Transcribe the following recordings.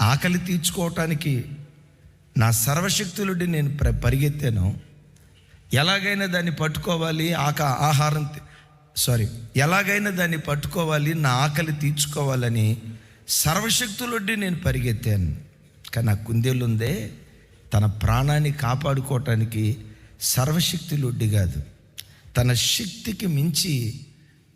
ఆకలి తీర్చుకోవటానికి నా సర్వశక్తులుడి నేను ప్ర పరిగెత్తాను. ఎలాగైనా దాన్ని పట్టుకోవాలి ఆక ఆహారం సారీ ఎలాగైనా దాన్ని పట్టుకోవాలి నా ఆకలి తీర్చుకోవాలని సర్వశక్తులొడ్డి నేను పరిగెత్తాను. కానీ నా కుందేలు ఉందే తన ప్రాణాన్ని కాపాడుకోవటానికి సర్వశక్తులొడ్డి కాదు. తన శక్తికి మించి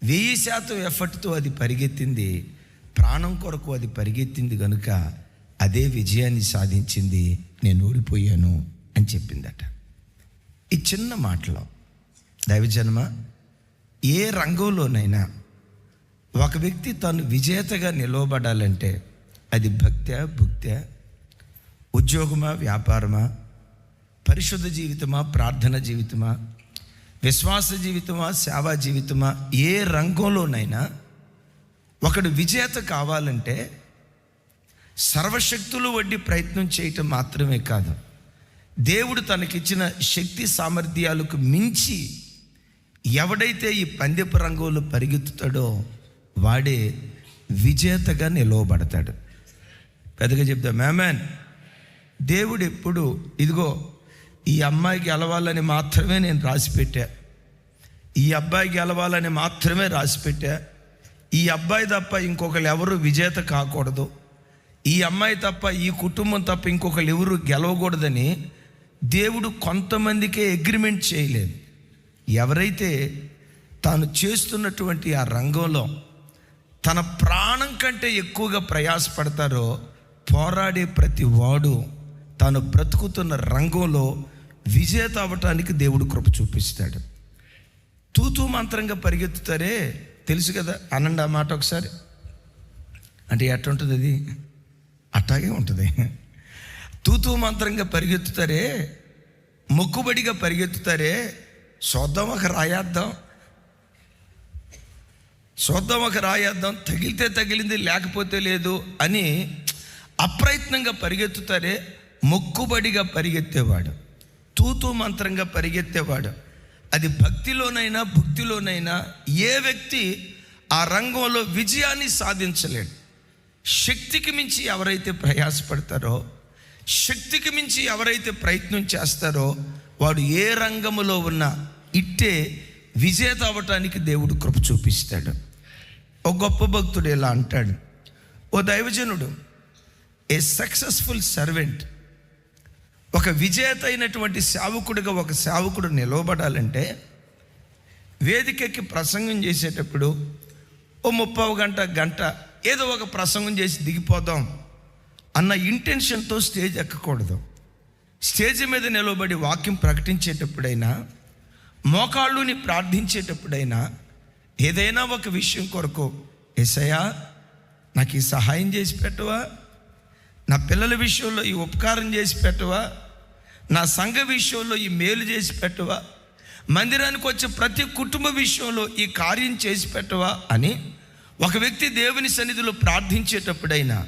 వెయ్యి శాతం ఎఫర్ట్తో అది పరిగెత్తింది ప్రాణం కొరకు అది పరిగెత్తింది కనుక అదే విజయాన్ని సాధించింది నేను ఓడిపోయాను అని చెప్పిందట. ఈ చిన్న మాటలో దైవజన్మ ఏ రంగంలోనైనా ఒక వ్యక్తి తను విజేతగా నిలవబడాలంటే అది భక్త్యా భుక్త్యా ఉద్యోగమా వ్యాపారమా పరిశుద్ధ జీవితమా ప్రార్థన జీవితమా విశ్వాస జీవితమా సేవా జీవితమా ఏ రంగంలోనైనా ఒకడు విజేత కావాలంటే సర్వశక్తులు వడ్డీ ప్రయత్నం చేయటం మాత్రమే కాదు. దేవుడు తనకిచ్చిన శక్తి సామర్థ్యాలకు మించి ఎవడైతే ఈ పందెపు రంగంలో పరిగెత్తుతాడో వాడే విజేతగా నిలవబడతాడు. పెద్దగా చెప్తా మేమన్ దేవుడు ఎప్పుడు ఇదిగో ఈ అమ్మాయికి గెలవాలని మాత్రమే నేను రాసిపెట్టా ఈ అబ్బాయికి గెలవాలని మాత్రమే రాసిపెట్టా ఈ అబ్బాయి తప్ప ఇంకొకరు ఎవరు విజేత కాకూడదు. ఈ అమ్మాయి తప్ప ఈ కుటుంబం తప్ప ఇంకొకరు ఎవరు గెలవకూడదని దేవుడు కొంతమందికే అగ్రిమెంట్ చేయలేదు. ఎవరైతే తాను చేస్తున్నటువంటి ఆ రంగంలో తన ప్రాణం కంటే ఎక్కువగా ప్రయాసపడతారో పోరాడే ప్రతి వాడు తాను బ్రతుకుతున్న రంగంలో విజేత అవ్వటానికి దేవుడు కృప చూపిస్తాడు. తూతూ మంత్రంగా పరిగెత్తుతారే తెలుసు కదా అనండి ఆ మాట ఒకసారి. అంటే ఎట్టుంటుంది అది? అట్టాగే ఉంటుంది. తూతూ మంత్రంగా పరిగెత్తుతారే మొక్కుబడిగా పరిగెత్తుతారే చూద్దాం ఒక రాయేద్దాం చూద్దాం ఒక రాయేద్దాం తగిలితే తగిలింది లేకపోతే లేదు అని అప్రయత్నంగా పరిగెత్తుతారే మొక్కుబడిగా పరిగెత్తేవాడు. తూతూ మంత్రంగా పరిగెత్తేవాడు. అది భక్తిలోనైనా భక్తిలోనైనా ఏ వ్యక్తి ఆ రంగంలో విజయాన్ని సాధించలేడు. శక్తికి మించి ఎవరైతే ప్రయాసపడతారో శక్తికి మించి ఎవరైతే ప్రయత్నం చేస్తారో వాడు ఏ రంగంలో ఉన్నా ఇట్టే విజేత అవ్వటానికి దేవుడు కృప చూపిస్తాడు. ఒక గొప్ప భక్తుడు ఇలా అంటాడు. ఓ దైవజనుడు ఏ సక్సెస్ఫుల్ సర్వెంట్ ఒక విజేత అయినటువంటి సేవకుడిగా ఒక సేవకుడు నిలవబడాలంటే వేదికకి ప్రసంగం చేసేటప్పుడు ఓ ముప్పావు గంట గంట ఏదో ఒక ప్రసంగం చేసి దిగిపోదాం అన్న ఇంటెన్షన్తో స్టేజ్ ఎక్కకూడదు. స్టేజ్ మీద నిలబడి వాక్యం ప్రకటించేటప్పుడైనా మోకాళ్ళుని ప్రార్థించేటప్పుడైనా ఏదైనా ఒక విషయం కొరకు ఎసయా నాకు ఈ సహాయం చేసి పెట్టవా? నా పిల్లల విషయంలో ఈ ఉపకారం చేసి పెట్టవా? నా సంఘ విషయంలో ఈ మేలు చేసి పెట్టవా? మందిరానికి వచ్చే ప్రతి కుటుంబ విషయంలో ఈ కార్యం చేసి పెట్టవా? అని ఒక వ్యక్తి దేవుని సన్నిధిలో ప్రార్థించేటప్పుడైనా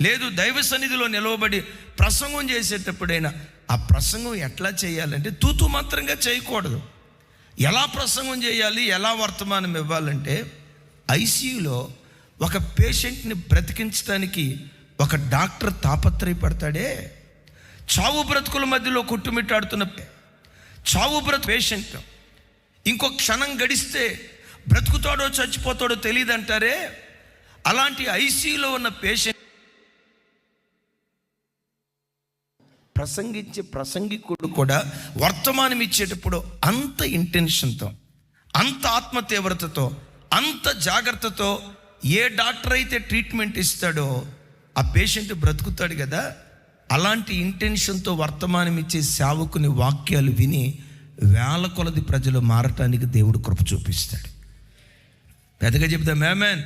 లేదు దైవ సన్నిధిలో నిలవబడి ప్రసంగం చేసేటప్పుడైనా ఆ ప్రసంగం ఎట్లా చేయాలంటే తూతు మాత్రంగా చేయకూడదు. ఎలా ప్రసంగం చేయాలి ఎలా వర్తమానం ఇవ్వాలంటే ఐసీయూలో ఒక పేషెంట్ని బ్రతికించడానికి ఒక డాక్టర్ తాపత్రయపడతాడే. చావు బ్రతుకుల మధ్యలో కొట్టుమిట్టాడుతున్న చావు బ్రతు పేషెంట్. ఇంకో క్షణం గడిస్తే బ్రతుకుతాడో చచ్చిపోతాడో తెలియదంటారే? అలాంటి ఐసీయూలో ఉన్న పేషెంట్ ప్రసంగించే ప్రసంగికుడు కూడా వర్తమానం ఇచ్చేటప్పుడు అంత ఇంటెన్షన్తో అంత ఆత్మ తీవ్రతతో అంత జాగ్రత్తతో ఏ డాక్టర్ అయితే ట్రీట్మెంట్ ఇస్తాడో ఆ పేషెంట్ బ్రతుకుతాడు కదా? అలాంటి ఇంటెన్షన్తో వర్తమానం ఇచ్చే సేవకుని వాక్యాలు విని వేల కొలది ప్రజలు మారటానికి దేవుడు కృప చూపిస్తాడు. పెద్దగా చెప్తాం ఏమెన్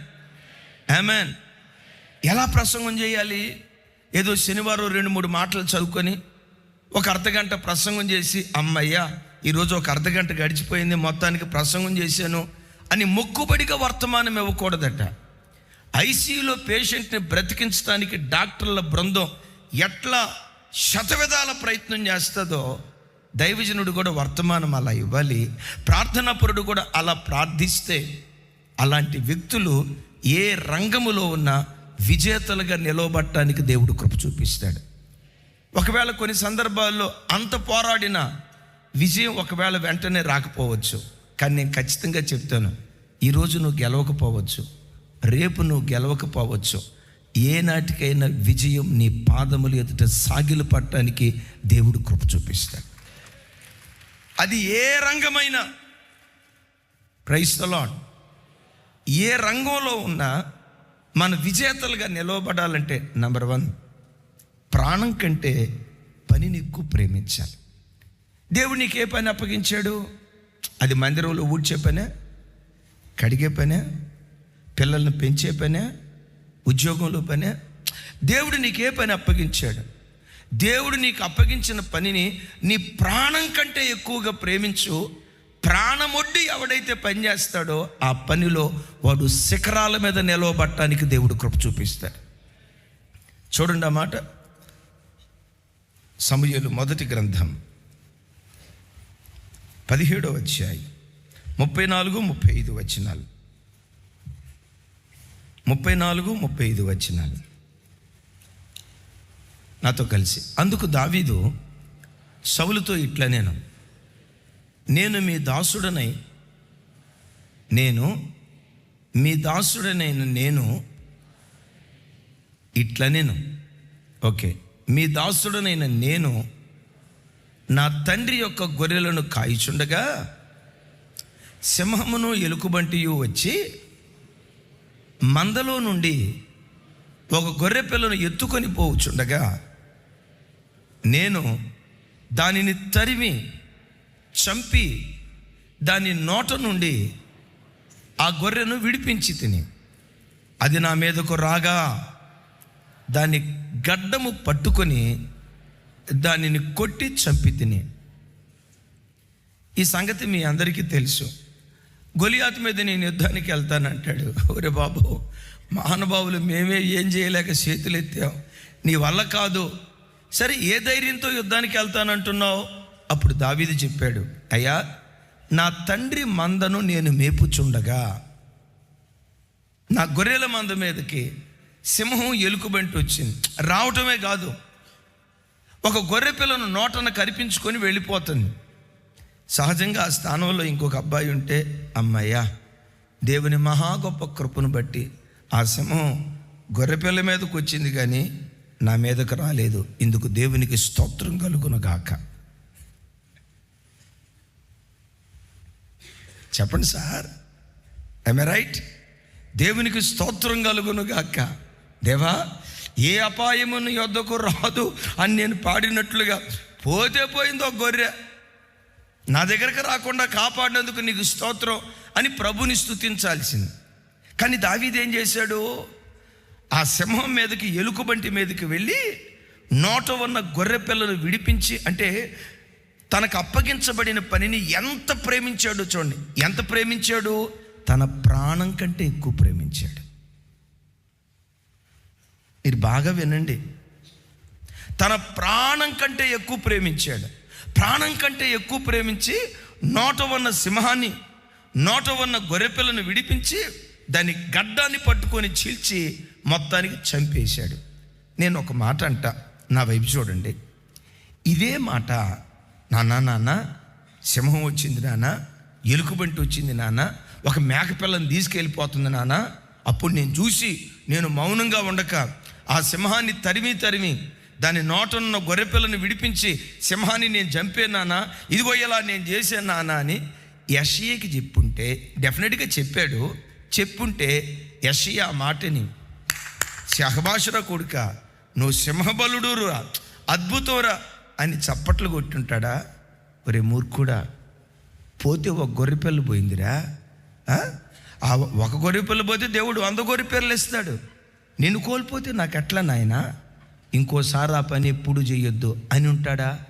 ఏమెన్ ఎలా ప్రసంగం చేయాలి? ఏదో శనివారం రెండు మూడు మాటలు చదువుకొని ఒక అర్ధగంట ప్రసంగం చేసి అమ్మయ్యా ఈరోజు ఒక అర్ధగంట గడిచిపోయింది మొత్తానికి ప్రసంగం చేశాను అని మొక్కుబడిగా వర్తమానం ఇవ్వకూడదట. ఐసీయూలో పేషెంట్ని బ్రతికించడానికి డాక్టర్ల బృందం ఎట్లా శతవిధాల ప్రయత్నం చేస్తుందో దైవజనుడు కూడా వర్తమానం అలా ఇవ్వాలి. ప్రార్థనాపరుడు కూడా అలా ప్రార్థిస్తే అలాంటి వ్యక్తులు ఏ రంగములో ఉన్నా విజేతలుగా నిలవబట్టడానికి దేవుడు కృప చూపిస్తాడు. ఒకవేళ కొన్ని సందర్భాల్లో అంత పోరాడిన విజయం ఒకవేళ వెంటనే రాకపోవచ్చు. కానీ నేను ఖచ్చితంగా చెప్తాను ఈరోజు నువ్వు గెలవకపోవచ్చు రేపు నువ్వు గెలవకపోవచ్చు. ఏనాటికైనా విజయం నీ పాదములు ఎదుట సాగిలు పట్టడానికి దేవుడు కృప చూపిస్తాడు. అది ఏ రంగమైనా క్రైస్తలాడ్ ఏ రంగంలో ఉన్నా మన విజేతలుగా నిలవబడాలంటే నంబర్ వన్ ప్రాణం కంటే పనిని ఎక్కువ ప్రేమించాలి. దేవుడు నీకు ఏ పని అప్పగించాడు. అది మందిరంలో ఊడ్చే పనే కడిగే పనే పిల్లల్ని పెంచే పనే ఉద్యోగంలో పనే. దేవుడు నీకు ఏ పని అప్పగించాడు. దేవుడు నీకు అప్పగించిన పనిని నీ ప్రాణం కంటే ఎక్కువగా ప్రేమించు. ప్రాణమొడ్డి ఎవడైతే పని చేస్తాడో ఆ పనిలో వాడు శిఖరాల మీద నిలవబట్టడానికి దేవుడు కృప చూపిస్తాడు. చూడండి అన్నమాట సమయలు మొదటి గ్రంథం. పదిహేడో వచ్చాయి ముప్పై నాలుగు ముప్పై ఐదు వచనాలు. ముప్పై నాలుగు ముప్పై ఐదు వచనాలు. నాతో కలిసి. అందుకు దావీదు సవులతో ఇట్లా నేను నేను మీ దాసుడనై నేను మీ దాసుడనైన నేను ఇట్లా నేను. ఓకే. మీ దాసుడనైన నేను నా తండ్రి యొక్క గొర్రెలను కాయిచుండగా సింహమును ఎలుకబంటియు వచ్చి మందలో నుండి ఒక గొర్రె పిల్లను ఎత్తుకొని పోవచ్చుండగా నేను దానిని తరిమి చంపి దాని నోట నుండి ఆ గొర్రెను విడిపించి తిని. అది నా మీదకు రాగా దాని గడ్డము పట్టుకొని దానిని కొట్టి చంపి తిని. ఈ సంగతి మీ అందరికీ తెలుసు. గొలియాత్ మీద నేను యుద్ధానికి వెళ్తానంటాడు ఒరే బాబు మహానుభావులు మేమే ఏం చేయలేక చేతులు ఎత్తాం నీ వల్ల కాదు. సరే ఏ ధైర్యంతో యుద్ధానికి వెళ్తానంటున్నావు? అప్పుడు దావీదు చెప్పాడు అయ్యా నా తండ్రి మందను నేను మేపుచుండగా నా గొర్రెల మంద మీదకి సింహం ఎలుకబంటి వచ్చింది. రావటమే కాదు ఒక గొర్రె పిల్లను నోటన కరిపించుకొని వెళ్ళిపోతుంది. సహజంగా ఆ స్థానంలో ఇంకొక అబ్బాయి ఉంటే అమ్మయ్యా దేవుని మహా గొప్ప కృపను బట్టి ఆ సింహం గొర్రెపిల్ల మీదకు వచ్చింది కానీ నా మీదకు రాలేదు. ఇందుకు దేవునికి స్తోత్రం కలుగునగాక చెప్పండి సార్. ఐ రైట్ దేవునికి స్తోత్రం కలుగును గాక. దేవా ఏ అపాయమును యొద్దకు రాదు అని నేను పాడినట్లుగా పోతే పోయిందో గొర్రె. నా దగ్గరకు రాకుండా కాపాడినందుకు నీకు స్తోత్రం అని ప్రభుని స్థుతించాల్సింది కానీ దావీదేం చేశాడు? ఆ సింహం మీదకి ఎలుకబంటి మీదకి వెళ్ళి నోట ఉన్న గొర్రె పిల్లను విడిపించి అంటే తనకు అప్పగించబడిన పనిని ఎంత ప్రేమించాడో చూడండి. ఎంత ప్రేమించాడు? తన ప్రాణం కంటే ఎక్కువ ప్రేమించాడు. మీరు బాగా వినండి. తన ప్రాణం కంటే ఎక్కువ ప్రేమించాడు. ప్రాణం కంటే ఎక్కువ ప్రేమించి నోట ఉన్న సింహాన్ని నోట ఉన్న గొర్రెపిల్లను విడిపించి దాని గడ్డాన్ని పట్టుకొని చీల్చి మొత్తానికి చంపేశాడు. నేను ఒక మాట అంట. నా వైపు చూడండి. ఇదే మాట నాన్న నాన్న సింహం వచ్చింది నాన్న ఎలుకబంటి వచ్చింది నాన్న ఒక మేకపిల్లని తీసుకెళ్ళిపోతుంది నాన్న. అప్పుడు నేను చూసి నేను మౌనంగా ఉండక ఆ సింహాన్ని తరిమి తరిమి దాని నోటనున్న గొర్రెపిల్లని విడిపించి సింహాన్ని నేను చంపేనానా ఇదిగో ఇలా నేను చేశాను నానా అని యషియకి చెప్పుంటే డెఫినెట్గా చెప్పాడు. చెప్పుంటే యషియ ఆ మాటని శహభాషర కొడుక నువ్వు సింహబలుడు రా అని చప్పట్లు కొట్టుంటాడా? ఒరే మూర్ఖుడా పోతే ఒక గొర్రెపిల్ల పోయిందిరా. ఆ? ఒక గొర్రెపిల్ల పోతే దేవుడు వంద గొర్రెపిల్లలు ఇస్తాడు. నిన్ను కోల్పోతే నాకు ఎట్లా నాయనా? ఇంకోసారి ఆ పని ఎప్పుడు చేయొద్దు అని ఉంటాడా?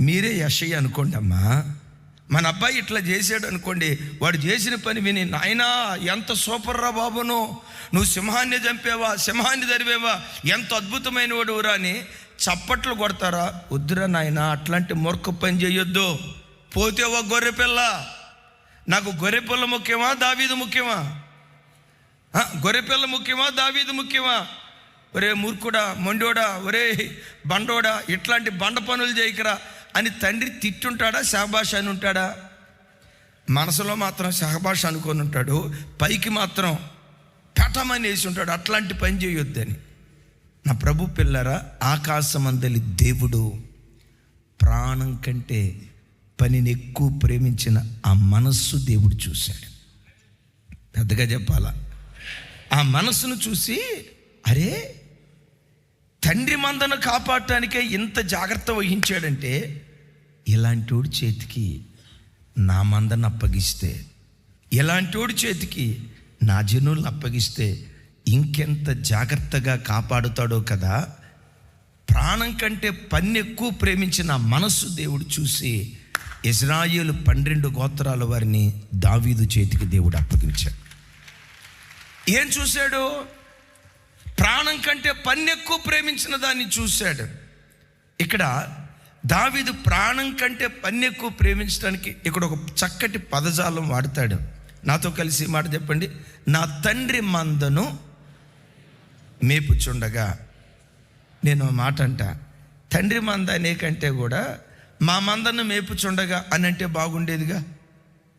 మీరే యశయ్య అనుకోండి అమ్మా మన అబ్బాయి ఇట్లా చేసాడు అనుకోండి వాడు చేసిన పని విని నాయనా ఎంత సూపర్ రా బాబును నువ్వు సింహాన్ని చంపేవా సింహాన్ని తరివేవా ఎంత అద్భుతమైన వాడు అని చప్పట్లు కొడతారా. వద్దురా నాయనా అట్లాంటి మూర్ఖ పని చేయొద్దు. పోతే ఒక గొర్రె పిల్ల. నాకు గొర్రె పిల్ల ముఖ్యమా దావీదు ముఖ్యమా? గొర్రెపిల్ల ముఖ్యమా దావీదు ముఖ్యమా? ఒరే మూర్ఖుడా మొండోడా ఒరే బండోడా ఇట్లాంటి బండ పనులు చేయకరా. అని తండ్రి తిట్టుంటాడా? శాబాష్ అని ఉంటాడా? మనసులో మాత్రం సహభాష అనుకొని ఉంటాడు. పైకి మాత్రం పెట్టమని వేసి ఉంటాడు. అట్లాంటి పని చేయొద్దని. నా ప్రభు పిల్లరా ఆకాశమందలి దేవుడు ప్రాణం కంటే పనిని ఎక్కువ ప్రేమించిన ఆ మనస్సు దేవుడు చూశాడు. పెద్దగా చెప్పాలా? ఆ మనస్సును చూసి అరే తండ్రి మందను కాపాడటానికే ఇంత జాగ్రత్త వహించాడంటే ఇలాంటోడి చేతికి నా మందను అప్పగిస్తే ఇలాంటోడి చేతికి నా జనులను అప్పగిస్తే ఇంకెంత జాగ్రత్తగా కాపాడుతాడో కదా. ప్రాణం కంటే పన్ను ఎక్కువ ప్రేమించిన మనస్సు దేవుడు చూసి ఇజ్రాయిల్ పన్నెండు గోత్రాల వారిని దావీదు చేతికి దేవుడు అప్పగించాడు. ఏం చూశాడు? ప్రాణం కంటే పన్నెక్కువ ప్రేమించిన దాన్ని చూశాడు. ఇక్కడ దావీదు ప్రాణం కంటే పన్నెక్కువ ప్రేమించడానికి ఇక్కడ ఒక చక్కటి పదజాలం వాడతాడు. నాతో కలిసి మాట చెప్పండి. నా తండ్రి మందను మేపుచుండగా నేను మాట అంట. తండ్రి మంద అనే కంటే కూడా మా మందను మేపుచుండగా అని అంటే బాగుండేదిగా?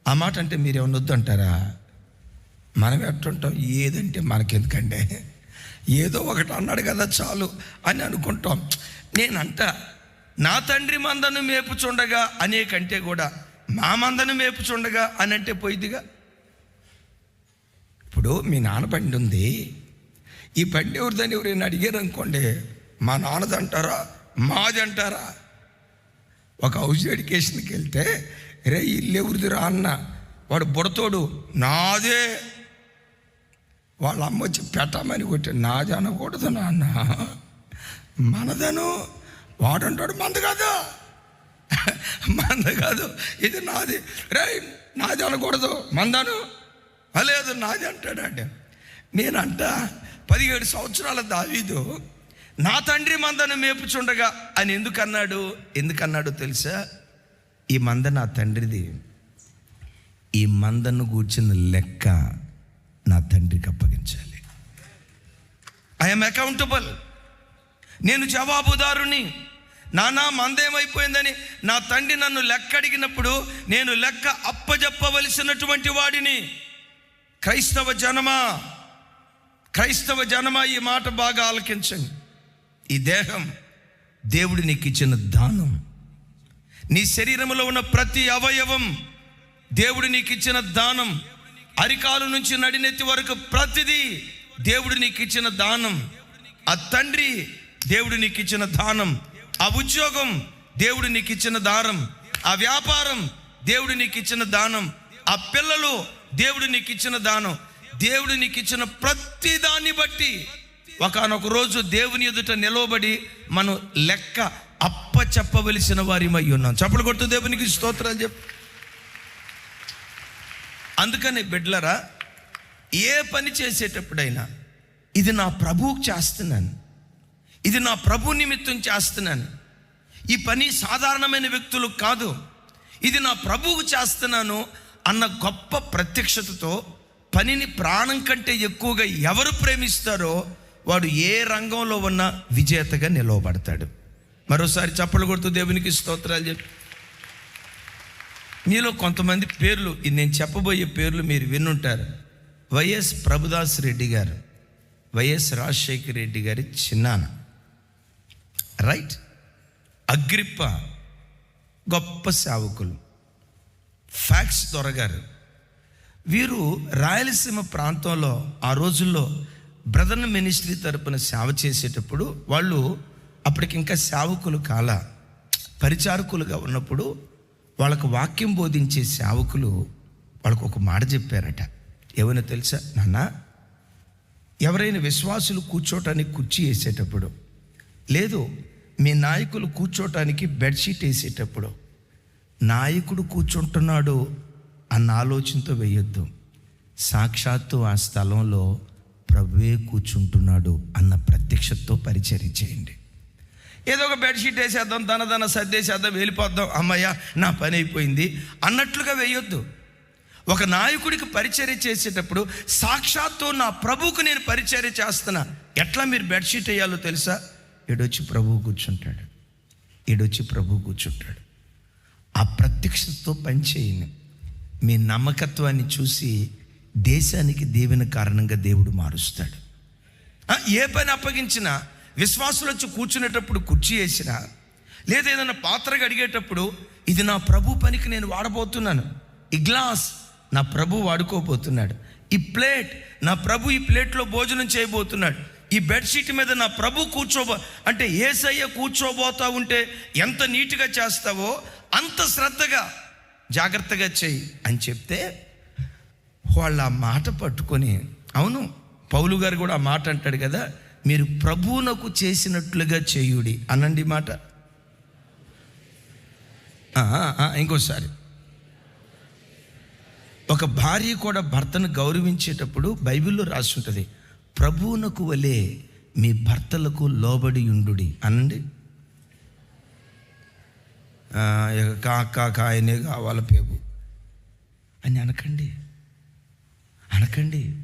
ఆ మాట అంటే మీరు ఏమన్నా వద్దంటారా? మనం ఎట్టుంటాం ఏదంటే మనకెందుకంటే ఏదో ఒకటి అన్నాడు కదా చాలు అని అనుకుంటాం. నేనంట నా తండ్రి మందను మేపుచుండగా అనే కంటే కూడా మా మందను మేపుచుండగా అని అంటే పోయిదిగా ఇప్పుడు మీ నాన్న బండి ఉంది. ఈ బండి ఎవరిదని ఎవరైనా అడిగారు అనుకోండి మా నాన్నది అంటారా మాది అంటారా? ఒక హౌస్ ఎడ్యుకేషన్కి వెళ్తే రే ఇల్లు ఎవరిదిరా అన్న? వాడు బుడతోడు నాదే. వాళ్ళ అమ్మ వచ్చి పెట్టమని కొట్టి నాది అనకూడదు నాన్న. మనదను వాడంటాడు మంద కాదు. మంద కాదు ఇది నాది. రే నాది అనకూడదు మందను. లేదు నాది అంటాడండి నేనంట పదిహేడు సంవత్సరాల దావీదు నా తండ్రి మందను మేపుచుండగా అని ఎందుకన్నాడు? ఎందుకన్నాడు తెలుసా? ఈ మంద నా తండ్రిది. ఈ మందను కూర్చున్న లెక్క నా తండ్రికి అప్పగించాలి. ఐఎమ్ అకౌంటబుల్ నేను జవాబుదారుని నానా మందేమైపోయిందని నా తండ్రి నన్ను లెక్క అడిగినప్పుడు నేను లెక్క అప్పజెప్పవలసినటువంటి వాడిని. క్రైస్తవ జనమా? క్రైస్తవ జనమా? ఈ మాట బాగా ఆలకించండి. ఈ దేహం దేవుడు నీకు ఇచ్చిన దానం. నీ శరీరంలో ఉన్న ప్రతి అవయవం దేవుడు నీకు ఇచ్చిన దానం. అరికాలు నుంచి నడినెత్తి వరకు ప్రతిదీ దేవుడు నీకు ఇచ్చిన దానం. ఆ తండ్రి దేవుడు నీకు ఇచ్చిన దానం. ఆ ఉద్యోగం దేవుడు నీకు ఇచ్చిన దానం ఆ వ్యాపారం దేవుడు నీకు ఇచ్చిన దానం. ఆ పిల్లలు దేవుడు నీకు ఇచ్చిన దానం. దేవుడు నీకు ఇచ్చిన ప్రతి దాన్ని బట్టి ఒకనొక రోజు దేవుని ఎదుట నిలవబడి మనం లెక్క అప్ప చెప్పవలసిన వారిమై ఉన్నాం. చప్పలు కొట్టు దేవునికి స్తోత్రాలు చెప్పు. అందుకని బిడ్లరా ఏ పని చేసేటప్పుడైనా ఇది నా ప్రభువుకు చేస్తున్నాను. ఇది నా ప్రభు నిమిత్తం చేస్తున్నాను. ఈ పని సాధారణమైన వ్యక్తులు కాదు ఇది నా ప్రభువుకు చేస్తున్నాను అన్న గొప్ప ప్రత్యక్షతతో పనిని ప్రాణం కంటే ఎక్కువగా ఎవరు ప్రేమిస్తారో వాడు ఏ రంగంలో ఉన్న విజేతగా నిలవబడతాడు. మరోసారి చప్పలు కొడుతూ దేవునికి స్తోత్రాలు చెప్పి. మీలో కొంతమంది పేర్లు నేను చెప్పబోయే పేర్లు మీరు వినుంటారు. వైఎస్ ప్రభుదాస్ రెడ్డి గారు వైఎస్ రాజశేఖర్ రెడ్డి గారి చిన్నాన రైట్? అగ్రిప్ప గొప్ప సేవకులు. ఫ్యాక్స్ దొరగారు. వీరు రాయలసీమ ప్రాంతంలో ఆ రోజుల్లో బ్రదర్ మినిస్ట్రీ తరపున సేవ చేసేటప్పుడు వాళ్ళు అప్పటికి ఇంకా సేవకులు కాల పరిచారకులుగా ఉన్నప్పుడు వాళ్ళకు వాక్యం బోధించే సేవకులు వాళ్ళకు ఒక మాట చెప్పారట. ఏమైనా తెలుసా? నాన్న ఎవరైనా విశ్వాసులు కూర్చోటానికి కుర్చీ వేసేటప్పుడు లేదు మీ నాయకులు కూర్చోటానికి బెడ్షీట్ వేసేటప్పుడు నాయకుడు కూర్చుంటున్నాడు అన్న ఆలోచనతో వేయొద్దు. సాక్షాత్తు ఆ స్థలంలో ప్రభువే కూర్చుంటున్నాడు అన్న ప్రత్యక్షతతో పరిచయం చేయండి. ఏదో ఒక బెడ్షీట్ వేసేద్దాం దన దన సర్దేసేద్దాం వెళ్ళిపోద్దాం. అమ్మయ్య నా పని అయిపోయింది. అన్నట్లుగా వేయొద్దు. ఒక నాయకుడికి పరిచర్య చేసేటప్పుడు సాక్షాత్తు నా ప్రభువుకు నేను పరిచర్య చేస్తున్నా. ఎట్లా మీరు బెడ్షీట్ వేయాలో తెలుసా? ఈడొచ్చి ప్రభువు కూర్చుంటాడు. ఈడొచ్చి ప్రభువు కూర్చుంటాడు. ఆ ప్రత్యక్షతతో పనిచేయను మీ నమ్మకత్వాన్ని చూసి దేశానికి దీవెన కారణంగా దేవుడు మారుస్తాడు. ఏ పని అప్పగించినా విశ్వాసులు వచ్చి కూర్చునేటప్పుడు కుర్చీ వేసిన లేదా ఏదైనా పాత్ర అడిగేటప్పుడు ఇది నా ప్రభు పనికి నేను వాడబోతున్నాను. ఈ గ్లాస్ నా ప్రభు వాడుకోబోతున్నాడు. ఈ ప్లేట్ నా ప్రభు ఈ ప్లేట్లో భోజనం చేయబోతున్నాడు. ఈ బెడ్షీట్ మీద నా ప్రభు కూర్చోబో అంటే ఏసయ్య కూర్చోబోతా ఉంటే ఎంత నీట్గా చేస్తావో అంత శ్రద్ధగా జాగ్రత్తగా చెయ్యి అని చెప్తే వాళ్ళు ఆ మాట పట్టుకొని అవును పౌలు గారు కూడా ఆ మాట అంటాడు కదా మీరు ప్రభువునకు చేసినట్లుగా చేయుడి. అనండి మాట. ఇంకోసారి. ఒక భార్య కూడా భర్తను గౌరవించేటప్పుడు బైబిల్లో రాసి ఉంటుంది ప్రభువునకు వలే మీ భర్తలకు లోబడి ఉండుడి. అనండి. కాక కా కా కాయనే కావాల పేగు అని అనకండి. అనకండి.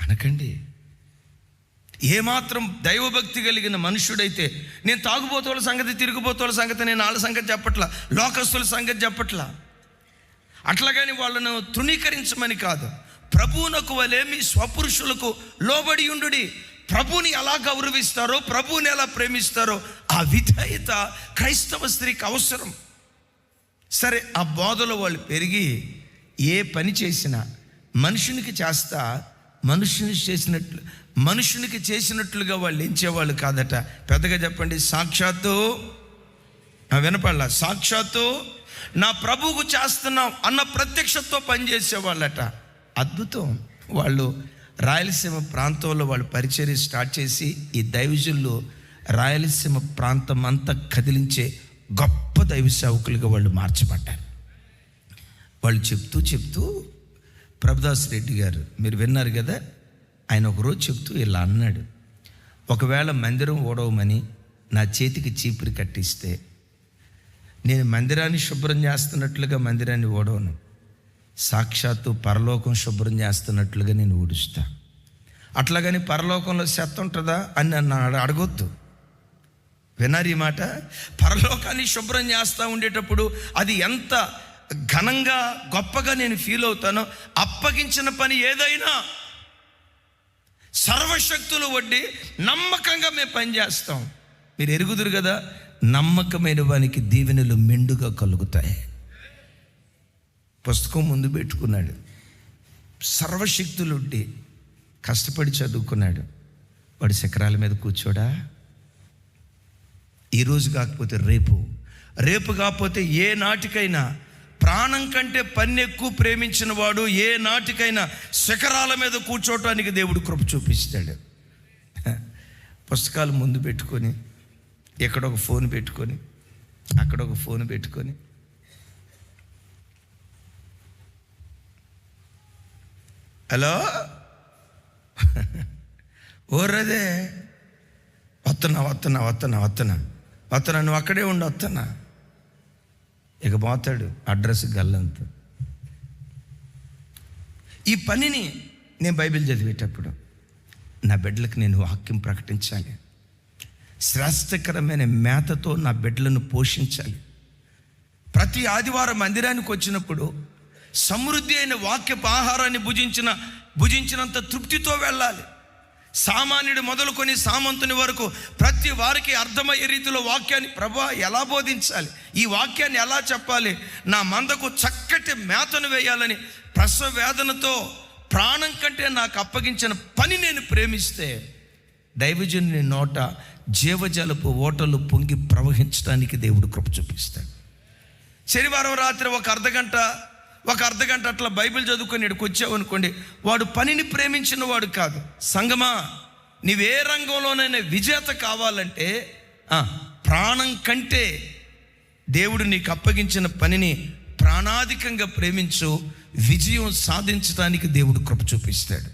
అనకండి. ఏమాత్రం దైవభక్తి కలిగిన మనుషుడైతే నేను తాగుబోతోళ్ళ సంగతి తిరిగిపోతుల సంగతి నేను వాళ్ళ సంగతి చెప్పట్లా లోకస్తుల సంగతి చెప్పట్లా? అట్లాగని వాళ్ళను తృణీకరించమని కాదు. ప్రభువునకు వలే మీ స్వపురుషులకు లోబడి ఉండుడి. ప్రభుని ఎలా గౌరవిస్తారో ప్రభువుని ఎలా ప్రేమిస్తారో ఆ విధేయత క్రైస్తవ స్త్రీకి అవసరం. సరే ఆ బోధలో వాళ్ళు పెరిగి ఏ పని చేసినా మనుషునికి చేస్తా మనుషుని చేసినట్లు మనుషునికి చేసినట్లుగా వాళ్ళు ఎంచేవాళ్ళు కాదట? పెద్దగా చెప్పండి సాక్షాత్తు వినపడాల? సాక్షాత్తు నా ప్రభువుకు చేస్తున్నాం అన్న ప్రత్యక్షతో పనిచేసేవాళ్ళట. అద్భుతం. వాళ్ళు రాయలసీమ ప్రాంతంలో వాళ్ళు పరిచర్య స్టార్ట్ చేసి ఈ దైవజుల్లో రాయలసీమ ప్రాంతం అంతా కదిలించే గొప్ప దైవ సేవకులుగా వాళ్ళు మార్చబడ్డారు. వాళ్ళు చెప్తూ చెప్తూ ప్రభుదాస్ రెడ్డి గారు మీరు విన్నారు కదా? ఆయన ఒకరోజు చెప్తూ ఇలా అన్నాడు. ఒకవేళ మందిరం ఓడవమని నా చేతికి చీపురు కట్టిస్తే నేను మందిరాన్ని శుభ్రం చేస్తున్నట్లుగా మందిరాన్ని ఓడవను. సాక్షాత్తు పరలోకం శుభ్రం చేస్తున్నట్లుగా నేను ఊడుస్తా. అట్లాగని పరలోకంలో చెత్త ఉంటుందా అని నన్ను అడగొద్దు. విన్నారు ఈ మాట? పరలోకాన్ని శుభ్రం చేస్తూ ఉండేటప్పుడు అది ఎంత ఘనంగా గొప్పగా నేను ఫీల్ అవుతానో అప్పగించిన పని ఏదైనా సర్వశక్తులు వడ్డి నమ్మకంగా మేము పనిచేస్తాం మీరు ఎరుగుదురు కదా నమ్మకమైన వానికి దీవెనలు మెండుగా కలుగుతాయి. పుస్తకం ముందు పెట్టుకున్నాడు. సర్వశక్తులు ఉండి కష్టపడి చదువుకున్నాడు. వాడు శిఖరాల మీద కూర్చోడా? ఈరోజు కాకపోతే రేపు. రేపు కాకపోతే ఏ నాటికైనా ప్రాణం కంటే పని ఎక్కువ ప్రేమించిన వాడు ఏ నాటికైనా శిఖరాల మీద కూర్చోవటానికి దేవుడు కృప చూపిస్తాడు. పుస్తకాలు ముందు పెట్టుకొని ఎక్కడ ఒక ఫోన్ పెట్టుకొని అక్కడ ఒక ఫోన్ పెట్టుకొని. హలో? ఓర్రదే వస్తున్నా వస్తున్నా వస్తున్నా వస్తున్నా వస్తున్నా నువ్వు అక్కడే ఉండి వస్తున్నా ఇక పోతాడు అడ్రస్ గల్లంత. ఈ పనిని నేను బైబిల్ చదివేటప్పుడు నా బిడ్డలకు నేను వాక్యం ప్రకటించాలి. శ్రేష్టకరమైన మేతతో నా బిడ్డలను పోషించాలి. ప్రతి ఆదివారం మందిరానికి వచ్చినప్పుడు సమృద్ధి అయిన వాక్యపు ఆహారాన్ని భుజించిన భుజించినంత తృప్తితో వెళ్ళాలి. సామాన్యుడు మొదలుకొని సామంతుని వరకు ప్రతి వారికి అర్థమయ్యే రీతిలో వాక్యాన్ని ప్రభా ఎలా బోధించాలి? ఈ వాక్యాన్ని ఎలా చెప్పాలి? నా మందకు చక్కటి మేతను వేయాలని ప్రసవ వేదనతో ప్రాణం కంటే నాకు అప్పగించిన పని నేను ప్రేమిస్తే దైవజనుని నోట జీవజలపు ఓటలు పొంగి ప్రవహించడానికి దేవుడు కృప చూపిస్తాడు. శనివారం రాత్రి ఒక అర్ధగంట ఒక అర్ధగంట అట్లా బైబిల్ చదువుకొని ఇక్కడికి వచ్చావు అనుకోండి వాడు పనిని ప్రేమించిన వాడు కాదు. సంగమా నీవే రంగంలోనైనా విజేత కావాలంటే ప్రాణం కంటే దేవుడు నీకు అప్పగించిన పనిని ప్రాణాధికంగా ప్రేమించు విజయం సాధించడానికి దేవుడు కృప చూపిస్తాడు.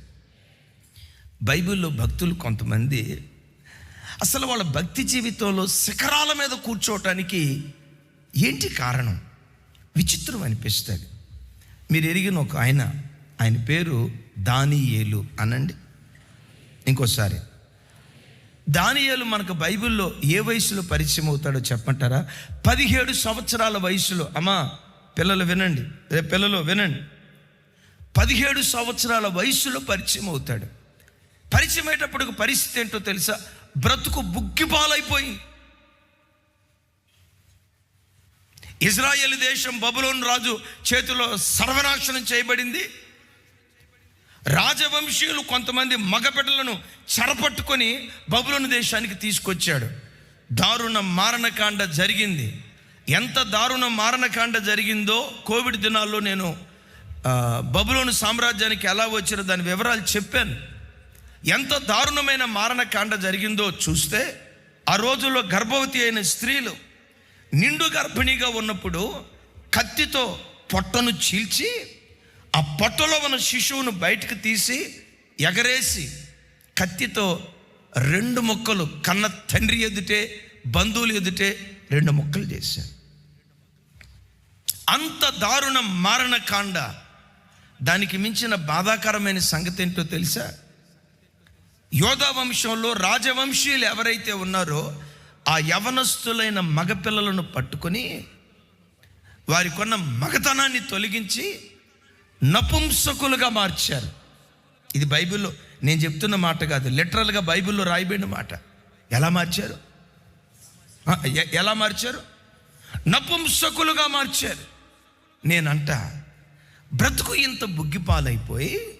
బైబిల్లో భక్తులు కొంతమంది అసలు వాళ్ళ భక్తి జీవితంలో శిఖరాల మీద కూర్చోవటానికి ఏంటి కారణం? విచిత్రం అనిపిస్తుంది. మీరు ఎరిగిన ఒక ఆయన ఆయన పేరు దానియేలు అనండి. ఇంకోసారి. దానియేలు మనకు బైబిల్లో ఏ వయసులో పరిచయం అవుతాడో చెప్పంటారా పదిహేడు సంవత్సరాల వయసులో. అమ్మా పిల్లలు వినండి. రే పిల్లలు వినండి. పదిహేడు సంవత్సరాల వయసులో పరిచయం అవుతాడు. పరిచయం అయ్యేటప్పుడు పరిస్థితి ఏంటో తెలుసా? బ్రతుకు బుగ్గిపాలైపోయింది ఇజ్రాయెల్ దేశం బబులోన్ రాజు చేతిలో సర్వనాశనం చేయబడింది. రాజవంశీయులు కొంతమంది మగబిడ్డలను చెరపట్టుకొని బబులోను దేశానికి తీసుకొచ్చాడు. దారుణ మారణకాండ జరిగింది. ఎంత దారుణ మారణకాండ జరిగిందో కోవిడ్ దినాల్లో నేను బబులోని సామ్రాజ్యానికి ఎలా వచ్చిన దాని వివరాలు చెప్పాను. ఎంత దారుణమైన మారణకాండ జరిగిందో చూస్తే ఆ రోజుల్లో గర్భవతి అయిన స్త్రీలు నిండు గర్భిణిగా ఉన్నప్పుడు కత్తితో పొట్టను చీల్చి ఆ పొట్టలో ఉన్న శిశువును బయటకు తీసి ఎగరేసి కత్తితో రెండు ముక్కలు కన్న తండ్రి ఎదుటే బంధువులు ఎదుటే రెండు ముక్కలు చేశారు. అంత దారుణ మారణకాండ దానికి మించిన బాధాకరమైన సంగతి ఏంటో తెలుసా? యోధా వంశంలో రాజవంశీయులు ఎవరైతే ఉన్నారో ఆ యవనస్తులైన మగపిల్లలను పట్టుకొని వారి కొన్న మగతనాన్ని తొలగించి నపుంసకులుగా మార్చారు. ఇది బైబిల్లో నేను చెప్తున్న మాట కాదు లిటరల్గా బైబిల్లో రాయబడిన మాట. ఎలా మార్చారు? ఎలా మార్చారు? నపుంసకులుగా మార్చారు. నేనంట బ్రతుకు ఇంత బుగ్గిపాలైపోయి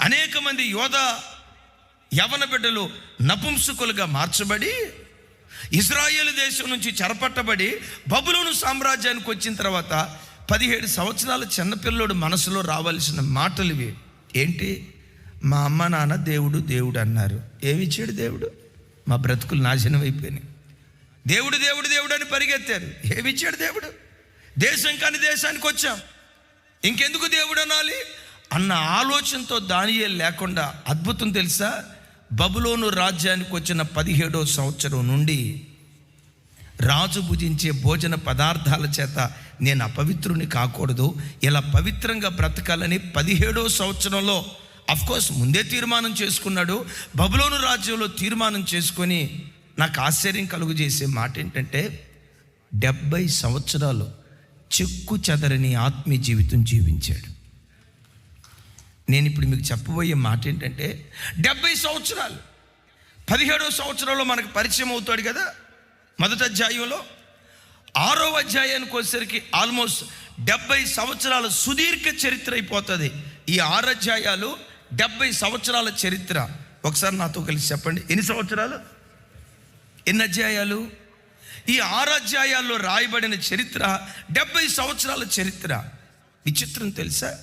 అనేక మంది యోధ యవన బిడ్డలు నపుంసకులుగా మార్చబడి ఇజ్రాయేల్ దేశం నుంచి చెరపట్టబడి బబులోను సామ్రాజ్యానికి వచ్చిన తర్వాత పదిహేడు సంవత్సరాల చిన్నపిల్లోడు మనసులో రావాల్సిన మాటలు ఇవి. ఏంటి? మా అమ్మ నాన్న దేవుడు దేవుడు అన్నారు. ఏమిచ్చాడు దేవుడు? మా బ్రతుకులు నాశనం అయిపోయినాయి. దేవుడు దేవుడు దేవుడు అని పరిగెత్తారు. ఏమిచ్చాడు దేవుడు? దేశం కాని దేశానికి వచ్చాం. ఇంకెందుకు దేవుడు అనాలి? అన్న ఆలోచనతో దానియే లేకుండా అద్భుతం తెలుసా? బబులోను రాజ్యానికి వచ్చిన పదిహేడో సంవత్సరం నుండి రాజు భుజించే భోజన పదార్థాల చేత నేను అపవిత్రుని కాకూడదు. ఇలా పవిత్రంగా బ్రతకాలని పదిహేడో సంవత్సరంలో కోర్స్ ముందే తీర్మానం చేసుకున్నాడు. బబులోను రాజ్యంలో తీర్మానం చేసుకొని నాకు ఆశ్చర్యం కలుగు చేసే మాట ఏంటంటే డెబ్బై సంవత్సరాలు చెక్కు చెదరని ఆత్మీయ జీవితం జీవించాడు. నేను ఇప్పుడు మీకు చెప్పబోయే మాట ఏంటంటే డెబ్బై సంవత్సరాలు. పదిహేడో సంవత్సరంలో మనకు పరిచయం అవుతాడు కదా మొదటి అధ్యాయంలో. ఆరో అధ్యాయానికి వచ్చేసరికి ఆల్మోస్ట్ డెబ్బై సంవత్సరాల సుదీర్ఘ చరిత్ర అయిపోతుంది. ఈ ఆరు అధ్యాయాలు డెబ్బై సంవత్సరాల చరిత్ర. ఒకసారి నాతో కలిసి చెప్పండి. ఎన్ని సంవత్సరాలు? ఎన్ని అధ్యాయాలు? ఈ ఆరు అధ్యాయాల్లో రాయబడిన చరిత్ర డెబ్బై సంవత్సరాల చరిత్ర. విచిత్రం తెలుసా?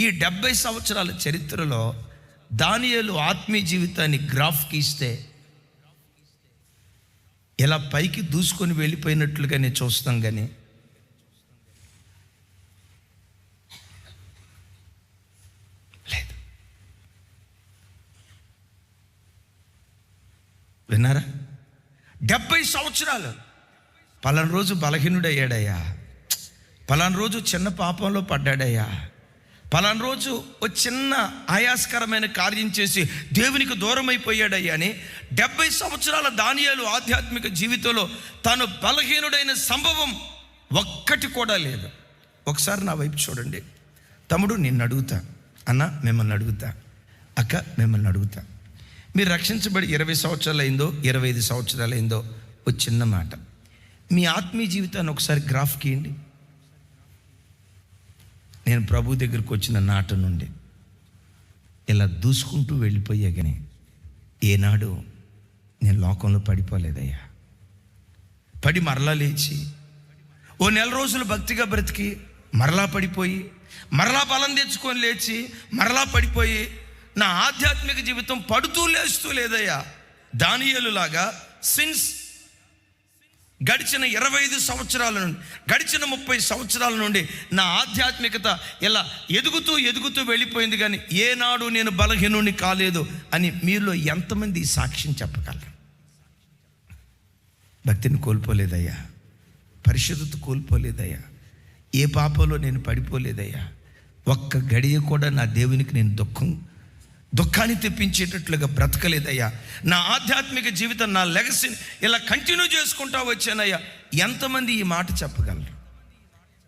ఈ డెబ్బై సంవత్సరాల చరిత్రలో దానియలు ఆత్మీయ జీవితాన్ని గ్రాఫ్కి ఇస్తే ఇలా పైకి దూసుకొని వెళ్ళిపోయినట్లుగానే చూస్తాం కానీ లేదు. విన్నారా? డెబ్బై సంవత్సరాలు. పలానా రోజు బలహీనుడయ్యాడయ్యా. పలానా రోజు చిన్న పాపంలో పడ్డాడయ్యా. పలానా రోజు ఓ చిన్న ఆయాస్కరమైన కార్యం చేసి దేవునికి దూరం అయిపోయాడయ్యా అని డెబ్బై సంవత్సరాల దానియాలు ఆధ్యాత్మిక జీవితంలో తాను బలహీనుడైన సంభవం ఒక్కటి కూడా లేదు. ఒకసారి నా వైపు చూడండి. తమ్ముడు నిన్ను అడుగుతా. అన్న మిమ్మల్ని అడుగుతా. అక్క మిమ్మల్ని అడుగుతా. మీరు రక్షించబడి ఇరవై సంవత్సరాలు అయిందో ఇరవై ఐదు సంవత్సరాలు అయిందో ఓ చిన్న మాట. మీ ఆత్మీయ జీవితాన్ని ఒకసారి గ్రాఫ్ గీయండి. నేను ప్రభు దగ్గరికి వచ్చిన నాట నుండి ఇలా దూసుకుంటూ వెళ్ళిపోయా కానీ ఏనాడు నేను లోకంలో పడిపోలేదయ్యా. పడి మరలా లేచి ఓ నెల రోజులు భక్తిగా బ్రతికి మరలా పడిపోయి మరలా బలం తెచ్చుకొని లేచి మరలా పడిపోయి నా ఆధ్యాత్మిక జీవితం పడుతూ లేస్తూ లేదయ్యా. దానియేలులాగా సిన్స్ గడిచిన ఇరవై ఐదు సంవత్సరాల నుండి గడిచిన ముప్పై సంవత్సరాల నుండి నా ఆధ్యాత్మికత ఇలా ఎదుగుతూ ఎదుగుతూ వెళ్ళిపోయింది కానీ ఏనాడు నేను బలహీనుని కాలేదు అని మీలో ఎంతమంది సాక్ష్యం చెప్పగలరు? భక్తిని కోల్పోలేదయ్యా. పరిశుద్ధత కోల్పోలేదయ్యా. ఏ పాపంలో నేను పడిపోలేదయ్యా. ఒక్క గడియ కూడా నా దేవునికి నేను దుఃఖం దుఃఖాన్ని తెప్పించేటట్లుగా బ్రతకలేదయ్యా. నా ఆధ్యాత్మిక జీవితం నా లెగసీని ఇలా కంటిన్యూ చేసుకుంటా వచ్చానయ్యా. ఎంతమంది ఈ మాట చెప్పగలరు?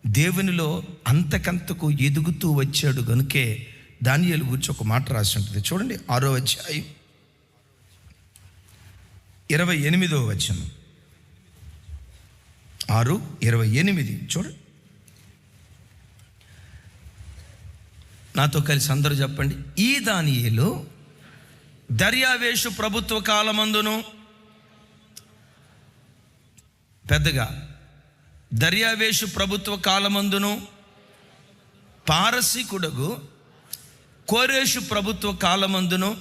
దేవునిలో అంతకంతకు ఎదుగుతూ వచ్చాడు గనుకే దానియలు గురించి ఒక మాట రాసి ఉంటుంది. చూడండి ఆరో అధ్యాయం. ఇరవై ఎనిమిదో వచనం. ఆరు ఇరవై ఎనిమిది. చూడండి నాతో కలిసి అందరూ చెప్పండి. ఈ దానియేలు దర్యావేషు ప్రభుత్వ కాలమందును పెద్దగా దర్యావేషు ప్రభుత్వ కాలమందును పారసీకుడగు కోరేషు ప్రభుత్వ కాలమందును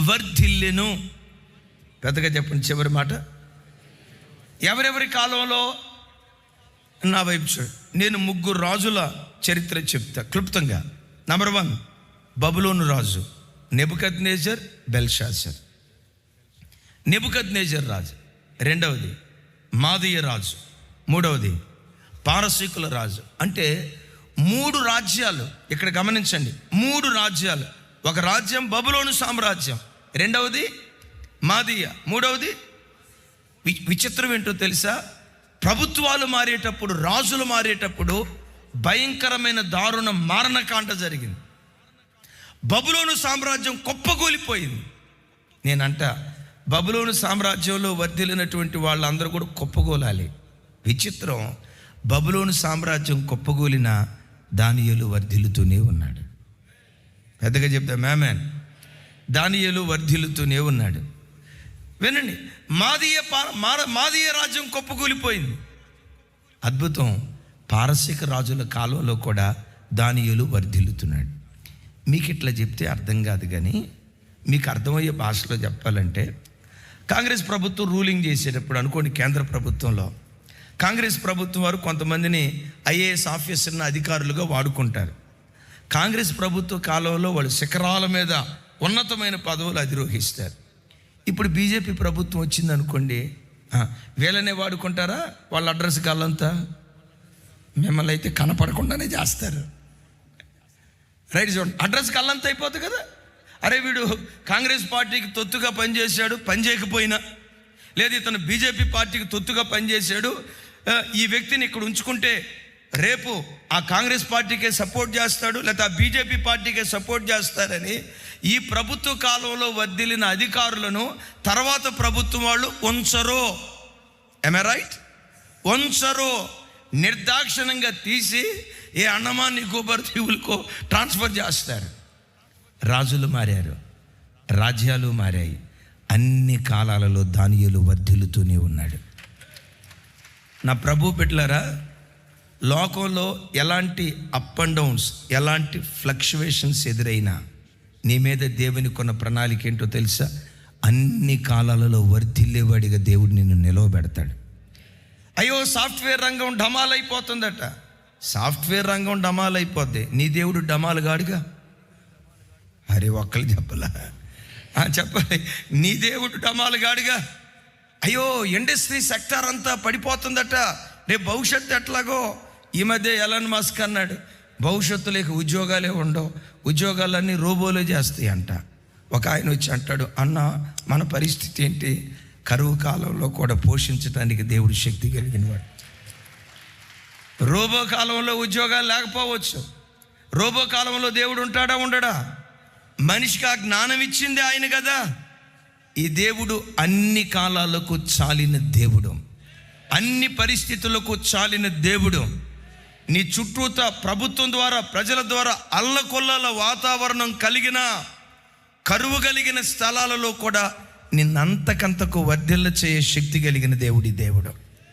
వర్ధిల్లెను. పెద్దగా చెప్పండి చివరి మాట. ఎవరెవరి కాలంలో నా వైపు చూడు. నేను ముగ్గురు రాజుల చరిత్ర చెప్తా. క్లుప్తంగా. నంబర్ వన్ బబులోను రాజు Nebuchadnezzar Belshazzar. Nebuchadnezzar రాజు. రెండవది మాదీయ రాజు. మూడవది పారసీకుల రాజు. అంటే మూడు రాజ్యాలు ఇక్కడ గమనించండి. మూడు రాజ్యాలు. ఒక రాజ్యం బబులోను సామ్రాజ్యం. రెండవది మాదీయ. మూడవది వి- విచిత్రం ఏంటో తెలుసా? ప్రభుత్వాలు మారేటప్పుడు రాజులు మారేటప్పుడు భయంకరమైన దారుణ మారణకాండ జరిగింది. బబులోను సామ్రాజ్యం కుప్పకూలిపోయింది. నేనంట బబులోను సామ్రాజ్యంలో వర్ధిల్లినటువంటి వాళ్ళందరూ కూడా కుప్పగూలాలి విచిత్రం బబులోను సామ్రాజ్యం కుప్పగూలిన దానియలు వర్ధిల్లుతూనే ఉన్నాడు. పెద్దగా చెప్తా మ్యామెన్ దానియలు వర్ధిల్లుతూనే ఉన్నాడు. వినండి. మాదీయ మాదీయ రాజ్యం కొప్పుకూలిపోయింది. అద్భుతం. పారసిక రాజుల కాలంలో కూడా దానియులు వర్ధిల్లుతున్నాడు. మీకు ఇట్లా చెప్తే అర్థం కాదు కానీ మీకు అర్థమయ్యే భాషలో చెప్పాలంటే కాంగ్రెస్ ప్రభుత్వం రూలింగ్ చేసేటప్పుడు అనుకోండి కేంద్ర ప్రభుత్వంలో కాంగ్రెస్ ప్రభుత్వం వారు కొంతమందిని ఐఏఎస్ ఆఫీసర్ని అధికారులుగా వాడుకుంటారు. కాంగ్రెస్ ప్రభుత్వ కాలంలో వాళ్ళు శిఖరాల మీద ఉన్నతమైన పదవులు అధిరోహిస్తారు. ఇప్పుడు బీజేపీ ప్రభుత్వం వచ్చింది అనుకోండి వీళ్ళనే వాడుకుంటారా? వాళ్ళ అడ్రస్ కాళ్ళంతా? మిమ్మల్ని అయితే కనపడకుండానే చేస్తారు. రైట్ చూడండి అడ్రస్ కళ్ళంతా అయిపోతుంది కదా? అరే వీడు కాంగ్రెస్ పార్టీకి తొత్తుగా పనిచేశాడు పని చేయకపోయినా. లేదు ఇతను బీజేపీ పార్టీకి తొత్తుగా పనిచేశాడు. ఈ వ్యక్తిని ఇక్కడ ఉంచుకుంటే రేపు ఆ కాంగ్రెస్ పార్టీకే సపోర్ట్ చేస్తాడు లేకపోతే ఆ బీజేపీ పార్టీకే సపోర్ట్ చేస్తారని ఈ ప్రభుత్వ కాలంలో వద్దిలిన అధికారులను తర్వాత ప్రభుత్వం వాళ్ళు ఉంచరు. ఎమ్ రైట్ ఉంచరు. నిర్దాక్షిణంగా తీసి ఏ అండమాన్ నికోబార్ దీవులకో ట్రాన్స్ఫర్ చేస్తారు. రాజులు మారారు రాజ్యాలు మారాయి. అన్ని కాలాలలో దానియులు వర్ధిల్లుతూనే ఉన్నాడు. నా ప్రభు బిడ్డలారా లోకంలో ఎలాంటి అప్ అండ్ డౌన్స్ ఎలాంటి ఫ్లక్చువేషన్స్ ఎదురైనా నీ మీద దేవుని కొన్న ప్రణాళిక ఏంటో తెలుసా? అన్ని కాలాలలో వర్ధిల్లేవాడిగా దేవుడు నిన్ను నిలవబెడతాడు. అయ్యో సాఫ్ట్వేర్ రంగం డమాల్ అయిపోతుందట సాఫ్ట్వేర్ రంగం డమాల్ అయిపోద్ది నీ దేవుడు డమాల్ గాడుగా? అరే ఒక్కరు చెప్పలా? చెప్పాలి. నీ దేవుడు డమాల్ గాడుగా? అయ్యో ఇండస్ట్రీ సెక్టార్ అంతా పడిపోతుందట. రేపు భవిష్యత్తు ఎట్లాగో? ఈ మధ్య ఎలన్ మస్క్ అన్నాడు భవిష్యత్తు లేక ఉద్యోగాలే ఉండవు ఉద్యోగాలన్నీ రోబోలే చేస్తాయి అంట. ఒక ఆయన వచ్చి అంటాడు అన్న మన పరిస్థితి ఏంటి? కరువు కాలంలో కూడా పోషించడానికి దేవుడు శక్తి కలిగిన వాడు రోబో కాలంలో ఉద్యోగాలు లేకపోవచ్చు. రోబో కాలంలో దేవుడు ఉంటాడా ఉండడా? మనిషికి ఆ జ్ఞానం ఇచ్చింది ఆయన కదా. ఈ దేవుడు అన్ని కాలాలకు చాలిన దేవుడు. అన్ని పరిస్థితులకు చాలిన దేవుడు. నీ చుట్టూత ప్రభుత్వం ద్వారా ప్రజల ద్వారా అల్లకొల్లల వాతావరణం కలిగిన కరువు కలిగిన స్థలాలలో కూడా నిన్నంతకంతకు వర్ధిల్ల చేయ శక్తి కలిగిన దేవుడి దేవుడు.